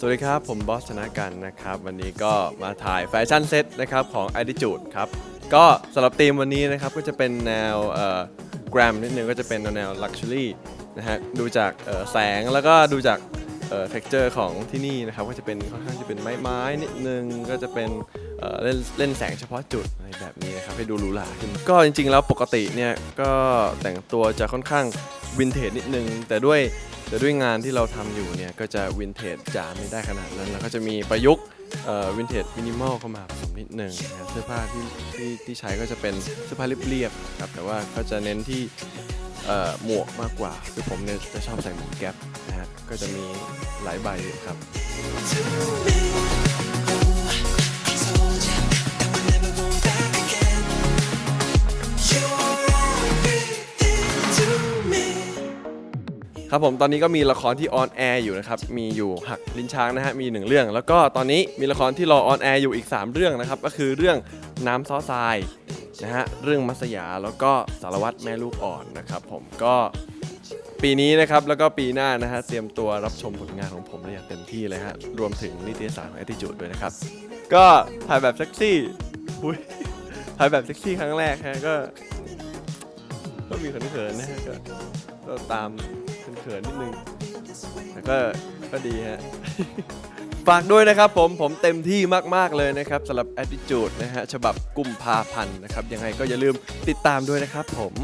สวัสดีครับ ผมบอสธนากันนะครับ วันนี้ก็มาถ่ายแฟชั่นเซ็ตนะครับของ Attitude ครับ ก็สำหรับธีมวันนี้นะครับ ก็จะเป็นแนวแกรมนิดนึงก็จะเป็นแนว Luxury นะฮะดูจากแสงแล้วก็ดูจากเอ่อ texture ของที่นี่นะครับ ก็จะเป็นค่อนข้างจะเป็นไม้ไม้นิดนึงก็จะเป็นเเล่นเล่นแสงเฉพาะจุดอะไรแบบนี้นะครับให้ดูหรูหราขึ้นก็จริงๆแล้วปกติเนี่ยก็แต่งตัวจะค่อนข้างวินเทจนิดนึง แต่ด้วย แต่ด้วยงานที่เราทำอยู่เนี่ยก็จะวินเทจจ๋าไม่ได้ขนาดนั้นแล้วก็จะมีประยุกต์วินเทจมินิมอลเข้ามาผสมนิดหนึ่งนะครับเสื้อผ้าที่ที่ที่ใช้ก็จะเป็นเสื้อผ้าเรียบๆครับแต่ว่าก็จะเน้นที่เอ่อหมวกมากกว่าคือผมเนี่ยจะชอบใส่หมวกแก๊ปนะฮะก็จะมีหลายใบครับ ครับผมตอนนี้ก็มีละครที่ออนแอร์อยู่นะครับ มีอยู่หักลิ้นช้างนะฮะ มีหนึ่งเรื่อง แล้วก็ตอนนี้มีละครที่รอออนแอร์อยู่อีก 3 เรื่องนะครับ ก็คือเรื่องน้ำซ้อทรายนะฮะ เรื่องมัสยา แล้วก็สารวัตรแม่ลูกอ่อนนะครับ ผมก็ปีนี้นะครับ แล้วก็ปีหน้านะฮะ เตรียมตัวรับชมผลงานของผมได้อย่างเต็มที่เลยฮะ รวมถึงนิตยสารของ Attitude ด้วยนะครับ ก็ถ่ายแบบเซ็กซี่อุ๊ยถ่ายแบบเซ็กซี่ครั้งแรกฮะ ก็ ก็มีเขินๆนะฮะก็ก็ตาม เขินๆนิดนึงแต่ก็ก็ดีฮะ ฝากด้วยนะครับผมผมเต็มที่มากๆเลยนะครับสำหรับ Attitude นะฮะฉบับกุมภาพันธ์นะครับยังไงก็อย่าลืมติดตามด้วยนะครับผม